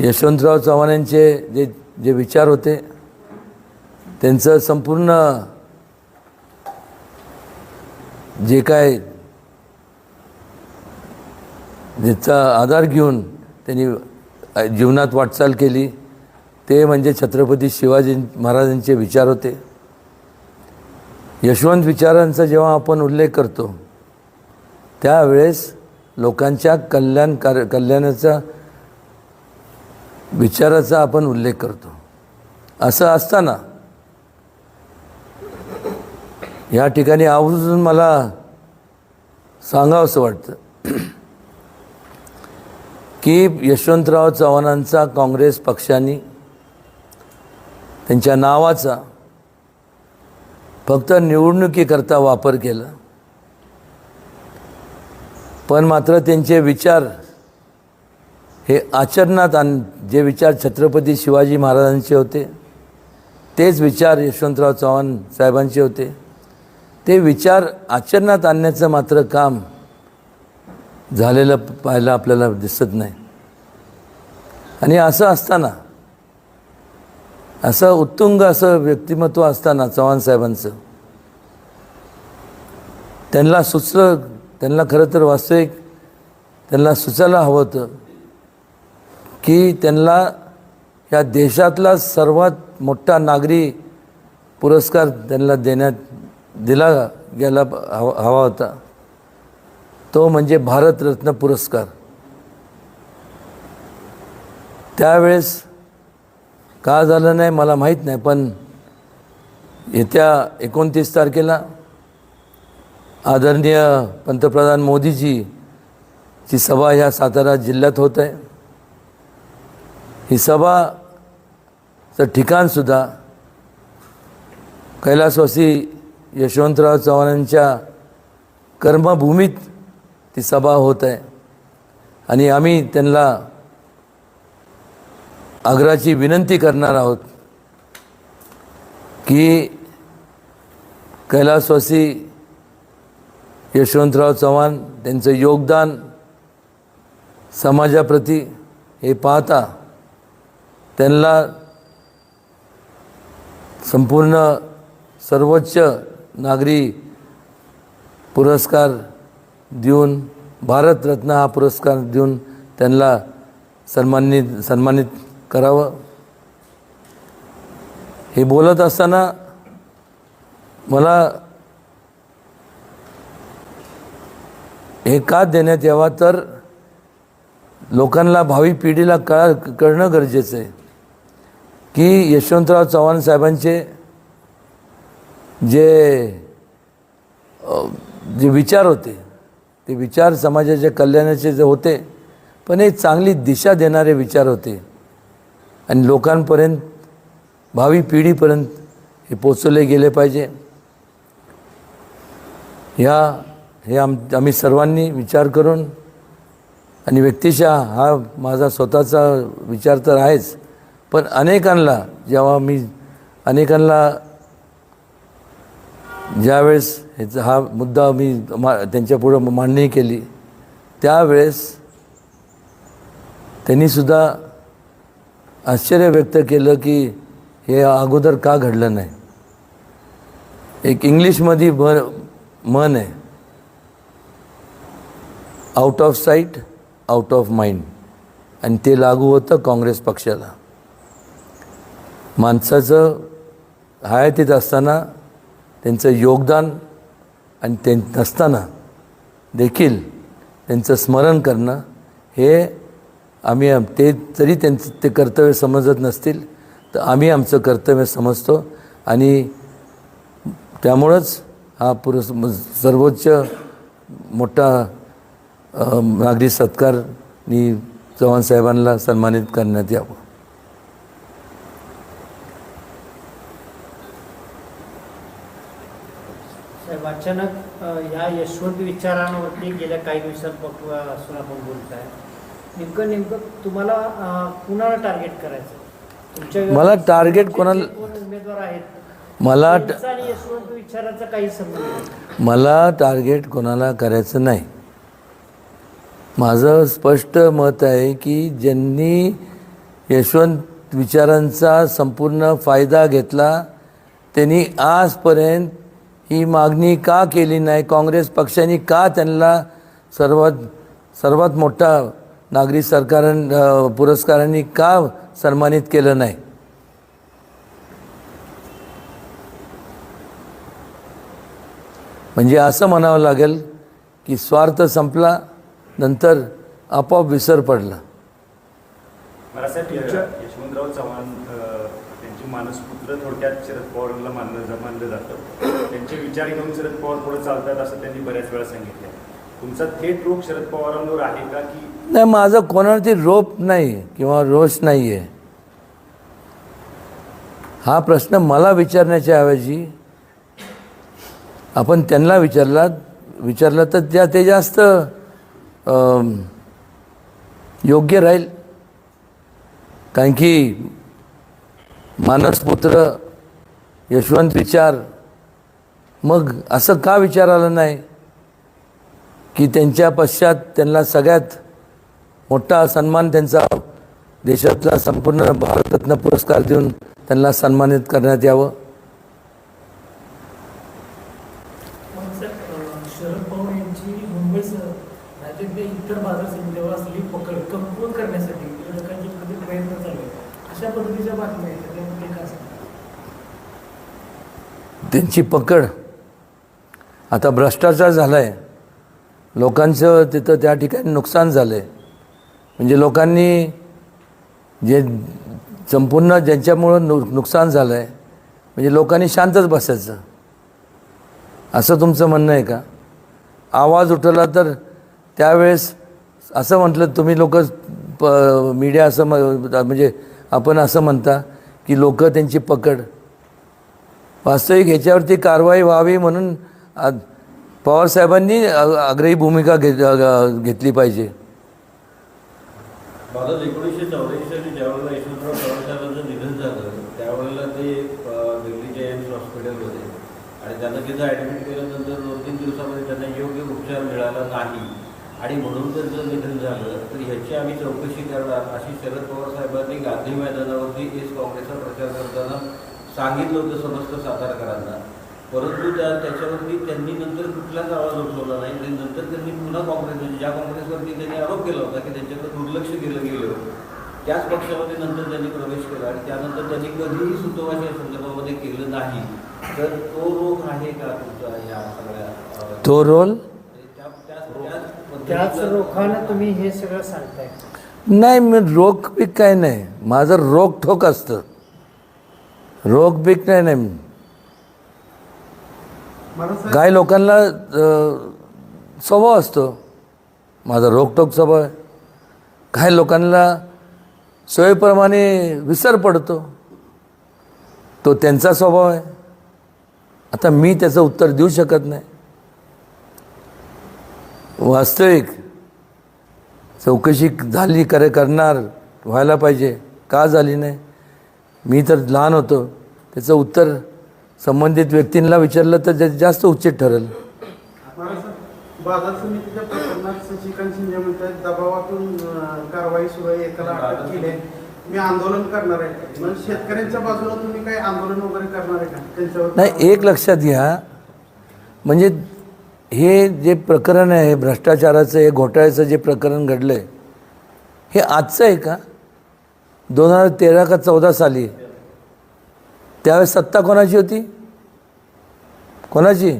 यशवंतराव चव्हाण यांचे जे जे विचार होते त्यांचं संपूर्ण जे काय ज्याचा आधार घेऊन त्यांनी जीवनात वाटचाल केली ते म्हणजे छत्रपती शिवाजी महाराजांचे विचार होते. यशवंत विचारांचा जेव्हा आपण उल्लेख करतो त्यावेळेस लोकांच्या कल्याण कार्य कल्याणाचा विचाराचा आपण उल्लेख करतो. असं असताना या ठिकाणी आवर्जून मला सांगावंसं वाटतं. की यशवंतराव चव्हाणांचा काँग्रेस पक्षाने त्यांच्या नावाचा फक्त निवडणुकीकरता वापर केला. पण मात्र त्यांचे विचार हे आचरणात आण जे विचार छत्रपती शिवाजी महाराजांचे होते तेच विचार यशवंतराव चव्हाण साहेबांचे होते. ते विचार आचरणात आणण्याचं मात्र काम झालेलं पाहायला आपल्याला दिसत नाही. आणि असं असताना असं उत्तुंग असं व्यक्तिमत्व असताना चव्हाण साहेबांचं त्यांना सुचलं त्यांना खरं तर वास्तविक त्यांना सुचायला हवं होतं. की त्यांना या देशातला सर्वात मोठा नागरी पुरस्कार त्यांना देण्यात दिला गेला हवा हवा होता. तो म्हणजे भारतरत्न पुरस्कार. त्यावेळेस का झालं नाही मला माहीत नाही पण येत्या एकोणतीस तारखेला आदरणीय पंतप्रधान मोदीजी ची सभा ह्या सातारा जिल्ह्यात होत आहे. ही सभाचं ठिकाणसुद्धा कैलासवासी यशवंतराव चव्हाणांच्या कर्मभूमीत ती सभा होत आहे. आणि आम्ही त्यांना आग्राची विनंती करणार आहोत की कैलासवासी यशवंतराव चव्हाण त्यांचं योगदान समाजाप्रती हे पाहता त्यांना संपूर्ण सर्वोच्च नागरी पुरस्कार देऊन भारतरत्न हा पुरस्कार देऊन त्यांना सन्मानित सन्मानित करावं. हे बोलत असताना मला हे का देण्यात यावा तर लोकांना भावी पिढीला कळा कळणं गरजेचं आहे. की यशवंतराव चव्हाण साहेबांचे जे जे विचार होते ते विचार समाजाच्या कल्याणाचे जे होते पण एक चांगली दिशा देणारे विचार होते. आणि लोकांपर्यंत भावी पिढीपर्यंत हे पोचवले गेले पाहिजे. ह्या हे आम आम्ही सर्वांनी विचार करून आणि व्यक्तिशः हा माझा स्वतःचा विचार तर आहेच पण अनेकांना जेव्हा मी अनेकांना ज्यावेळेस ह्याचा हा मुद्दा मी मा त्यांच्यापुढं मांडणी केली त्यावेळेस त्यांनीसुद्धा आश्चर्य व्यक्त केलं की हे अगोदर का घडलं नाही. एक इंग्लिशमध्ये बर मन आहे out of sight out of mind आणि ते लागू होतं काँग्रेस पक्षाला. माणसाचं हयातीत असताना त्यांचं योगदान आणि ते नसताना देखील त्यांचं स्मरण करणं हे आम्ही ते जरी त्यांचं ते कर्तव्य समजत नसतील तर आम्ही आमचं कर्तव्य समजतो आणि त्यामुळंच हा पुरस् सर्वोच्च मोठा नागरी सत्कारनी चव्हाण साहेबांना सन्मानित करण्यात यावं. अचानक ह्या यशवंत विचारांवरती गेल्या काही दिवसांपासून आपण बोलताय. नेमकं नेमकं तुम्हाला कुणाला टार्गेट करायचं? तुमच्या मला target कोणाला- उमेदवार आहेत? मला ट- त्यांचा आणि यशवंत विचाराचा काही संबंध नाही. मला टार्गेट कोणाला करायचं नाही. माझं स्पष्ट मत आहे की ज्यांनी यशवंत विचारांचा संपूर्ण फायदा घेतला त्यांनी आजपर्यंत ही मागणी का केली नाही? काँग्रेस पक्षाने का त्यांना सर्वात सर्वात मोठा नागरी सरकार पुरस्कारांनी का सन्मानित केलं नाही? म्हणजे असं म्हणावं लागेल की स्वार्थ संपला नंतर आपोआप विसर पडला. यशवंतराव चव्हाण त्यांची त्यांचे मानसपुत्र थोडक्यात शरद पवारला मानलं मानलं जातं. त्यांचे विचार घेऊन शरद पवार पुढे चालतात असं त्यांनी बऱ्याच वेळा सांगितलं. तुमचा थेट रोग शरद पवारांवर आहे का की नाही माझं कोणावरती रोप नाही किंवा रोष नाही आहे हा प्रश्न मला विचारण्याच्या ऐवजी आपण त्यांना विचारला विचारलं तर त्या ते जास्त योग्य राहील. कारण की मानसपुत्र यशवंत विचार. मग असं का विचार आलं नाही? की त्यांच्या पश्चात त्यांना सगळ्यात मोठा सन्मान त्यांचा देशातला संपूर्ण भारतरत्न पुरस्कार देऊन त्यांना सन्मानित करण्यात यावं? इतर बाजार समित्यावर असलेली पकड कमकुवत करण्यासाठी विरोधकांचे प्रयत्न चालू आहेत. अशा पद्धतीच्या बातम्या त्यामध्ये काय त्यांची पकड आता भ्रष्टाचार झाला आहे लोकांचं तिथं त्या ठिकाणी नुकसान झालं आहे म्हणजे लोकांनी जे संपूर्ण ज्यांच्यामुळं नु नुकसान झालं आहे म्हणजे लोकांनी शांतच बसायचं. असं तुमचं म्हणणं आहे का? आवाज उठवला तर त्यावेळेस असं म्हटलं तुम्ही लोक प मीडिया असं म्हणजे आपण असं म्हणता की लोक त्यांची पकड. वास्तविक ह्याच्यावरती कारवाई व्हावी म्हणून पवारसाहेबांनी आग्रही भूमिका घेत घेतली पाहिजे. भारत एकोणीसशे चौऱ्याऐंशी साली ज्यावेळेला यशवंतराव चव्हाण साहेबांचं निधन झालं त्यावेळेला ते दिल्लीच्या एम्स हॉस्पिटलमध्ये. आणि त्यांना तिथं ॲडमिट केल्यानंतर दोन तीन दिवसामध्ये त्यांना योग्य उपचार मिळाला नाही. आणि म्हणून जर निधन झालं तर ह्याची आम्ही चौकशी करणार. अशी शरद पवार साहेबांनी गांधी मैदानावरती एस काँग्रेसचा प्रचार करताना सांगितलं होतं समस्त सातारकरांना. परंतु त्या त्याच्यावरती त्यांनी नंतर कुठलाच आवाज उठवला नाही. आणि नंतर त्यांनी पुन्हा काँग्रेस म्हणजे ज्या काँग्रेसवरती त्यांनी आरोप केला होता की त्यांच्याकडे दुर्लक्ष केलं गेलं त्याच पक्षामध्ये नंतर त्यांनी प्रवेश केला. आणि त्यानंतर त्यांनी कधीही सुतोवाच या संदर्भामध्ये केलं नाही. तर तो रोग आहे का तुमचा या सगळ्या तो रोल? त्याच त्याच पद्धतीचा- रोखानं तुम्ही हे सगळं सांगताय. नाही मी रोग पीक काय नाही. माझं रोग ठोक असतं. रोग पीक नाही नाही. काय लोकांना स्वभाव असतो. माझा रोगटोक स्वभाव आहे. काही लोकांना सोयीप्रमाणे विसर पडतो. तो त्यांचा स्वभाव आहे. आता मी त्याचं उत्तर देऊ शकत नाही. वास्तविक चौकशी झाली करे करणार व्हायला पाहिजे. का झाली नाही? मी तर लहान होतो. त्याचं उत्तर संबंधित व्यक्तींना विचारलं तर ते जास्त उचित ठरेल. महाराष्ट्र बाजार समितीच्या प्रकरणात शशिकांत शिंदे म्हणतात दबावातून अं, कारवाई सुरू आहे एकाला अटक केली आहे. मी आंदोलन करणार आहे. मग शेतकऱ्यांच्या बाजूला तुम्ही काही आंदोलन वगैरे करणार आहे का? त्यांच्यावर नाही एक लक्षात घ्या. म्हणजे हे जे प्रकरण आहे भ्रष्टाचाराचं हे घोटाळ्याचं जे प्रकरण घडलं आहे हे आजचं आहे का? दोन हजार तेरा का चौदा साली? त्यावेळेस सत्ता कोणाची होती? कोणाची?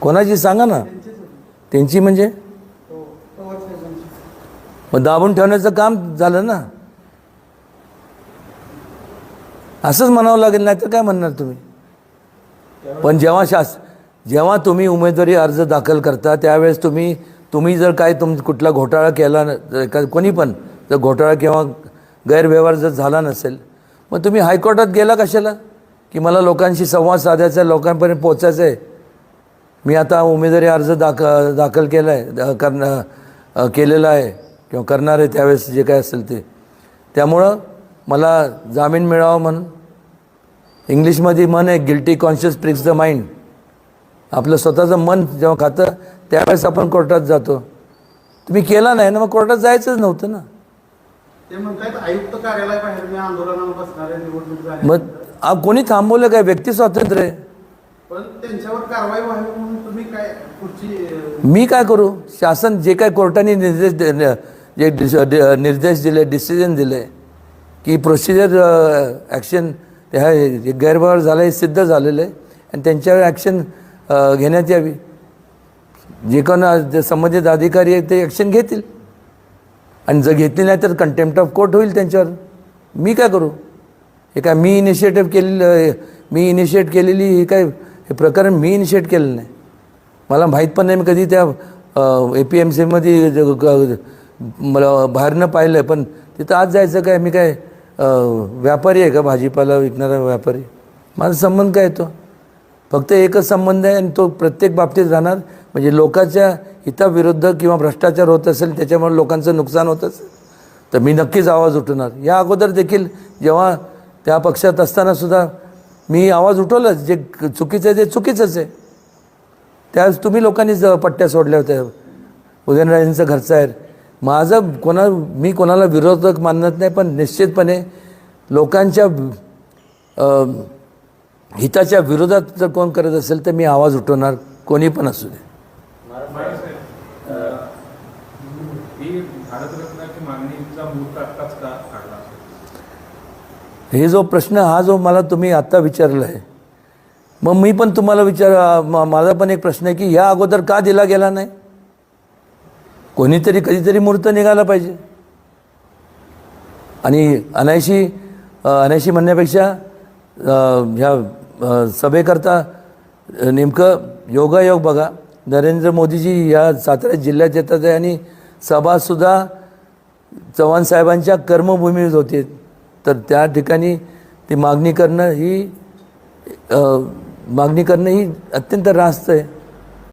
कोणाची? सांगा ना. त्यांची म्हणजे? मग दाबून ठेवण्याचं काम झालं ना. असंच म्हणावं लागेल नाही तर काय म्हणणार तुम्ही? पण जेव्हा शास जेव्हा तुम्ही उमेदवारी अर्ज दाखल करता त्यावेळेस तुम्ही तुम्ही जर काय तुम कुठला घोटाळा केला जर का कोणी पण जर घोटाळा किंवा गैरव्यवहार जर झाला नसेल मग तुम्ही हायकोर्टात गेला कशाला? की मला लोकांशी संवाद साधायचा आहे लोकांपर्यंत पोचायचं आहे मी आता उमेदवारी अर्ज दाख दाखल केला आहे करणं केलेला आहे किंवा करणार आहे त्यावेळेस जे काय असेल ते. त्यामुळं मला जामीन मिळावा म्हणून इंग्लिशमध्ये मन आहे guilty conscience pricks the mind आपलं स्वतःचं मन जेव्हा खातं त्यावेळेस आपण कोर्टात जातो. तुम्ही केला नाही ना मग कोर्टात जायचंच नव्हतं ना. ते आयुक्त कार्यालयाबाहेर मी आंदोलनाला बसणार आहे निवडणूक झाली मग आ, कोणी थांबवलं काय? व्यक्ती स्वातंत्र्य आहे. पण त्यांच्यावर कारवाई व्हावी म्हणून तुम्ही काय पुढची अं, मी काय करू? शासन जे काय कोर्टाने निर्देश दे- न- जे डिस- डि- निर्देश दिले डिसिजन दिले की प्रोसिजर ॲक्शन ह्या हे गैरव्यवहार झाला हे सिद्ध झालेलं आहे आणि त्यांच्यावर ॲक्शन घेण्यात यावी. जे कोण संबंधित अधिकारी आहेत ते ॲक्शन घेतील. आणि जर घेतली नाही तर कंटेम्प्ट ऑफ कोर्ट होईल त्यांच्यावर. मी काय करू? हे काय मी इनिशिएटिव्ह केलेलं मी इनिशिएट केलेली हे काय हे प्रकरण मी इनिशिएट केलं नाही. मला माहीत पण नाही मी कधी त्या ए पी एम सीमध्ये मला बाहेरनं पाहिलं आहे पण तिथं आज जायचं काय मी काय व्यापारी आहे का? भाजीपाला विकणारा व्यापारी. माझा संबंध काय येतो फक्त एकच संबंध आहे आणि तो प्रत्येक बाबतीत राहणार. म्हणजे लोकांच्या हिताविरुद्ध किंवा भ्रष्टाचार होत असेल त्याच्यामुळे लोकांचं नुकसान होत असेल. तर मी नक्कीच आवाज उठवणार. या अगोदर देखील जेव्हा त्या पक्षात असतानासुद्धा मी आवाज उठवलाच. जे चुकीचं आहे ते चुकीचंच आहे. त्या तुम्ही लोकांनीच पट्ट्या सोडल्या होत्या. उदयनराजेंचं घरचं आहे. माझं कोणा मी कोणाला विरोधक मानत नाही पण निश्चितपणे लोकांच्या हिताच्या विरोधात जर कोण करत असेल तर मी आवाज उठवणार कोणी पण असू दे. ही हे जो प्रश्न हा जो मला तुम्ही आत्ता विचारला आहे मग मी पण तुम्हाला विचार माझा पण एक प्रश्न आहे की या अगोदर का दिला गेला नाही? कोणीतरी कधीतरी मुहूर्त निघाला पाहिजे. आणि अनायशी अनायशी म्हणण्यापेक्षा ह्या सभेकरता नेमकं योगायोग बघा. नरेंद्र मोदीजी या सातारा जिल्ह्यात येतात आहे आणि सभासुद्धा चव्हाण साहेबांच्या कर्मभूमीत होते. तर त्या ठिकाणी ती मागणी करणं ही मागणी करणं ही अत्यंत रास्त आहे.